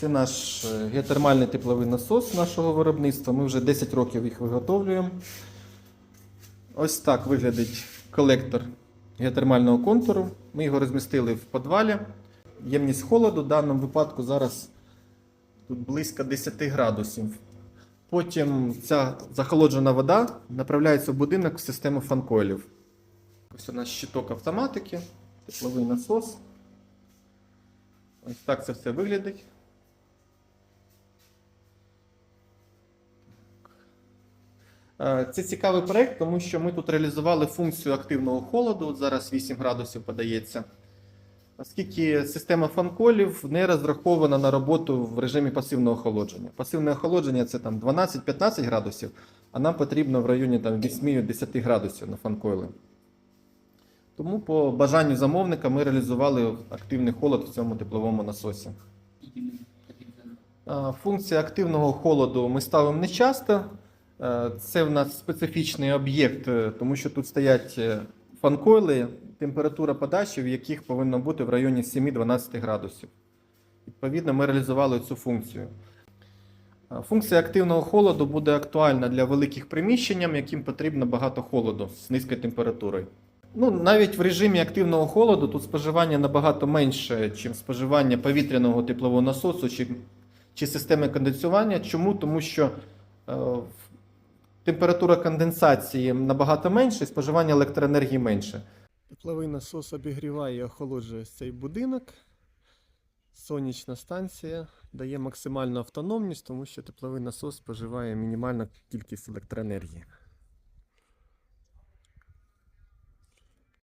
Це наш е, геотермальний тепловий насос нашого виробництва. Ми вже 10 років їх виготовлюємо. Ось так виглядить колектор геотермального контуру. Ми його розмістили в підвалі. Ємність холоду в даному випадку зараз тут близько 10 градусів. Потім ця захолоджена вода направляється в будинок в систему фанкойлів. Ось у нас щиток автоматики, тепловий насос. Ось так це все виглядить. Це цікавий проект, тому що ми тут реалізували функцію активного холоду. От зараз 8 градусів подається. Оскільки система фанколів не розрахована на роботу в режимі пасивного охолодження. Пасивне охолодження це там 12-15 градусів, а нам потрібно в районі там, 8-10 градусів на фанкойли. Тому по бажанню замовника ми реалізували активний холод в цьому тепловому насосі. Функція активного холоду ми ставимо не часто. Е, Це в нас специфічний об'єкт, е, тому що тут стоять е, фанкойли, температура подачі, в яких повинна бути в районі 7-12 градусів. Відповідно, ми реалізували цю функцію. Е, Функція активного холоду буде актуальна для великих приміщень, яким потрібно багато холоду з низькою температурою. Ну, навіть в режимі активного холоду тут споживання набагато менше, ніж споживання повітряного теплового насосу чи, чи системи конденсування. Чому? Тому що е, температура конденсації набагато менша і споживання електроенергії менше. Тепловий насос обігріває і охолоджує цей будинок. Сонячна станція дає максимальну автономність, тому що тепловий насос споживає мінімальну кількість електроенергії.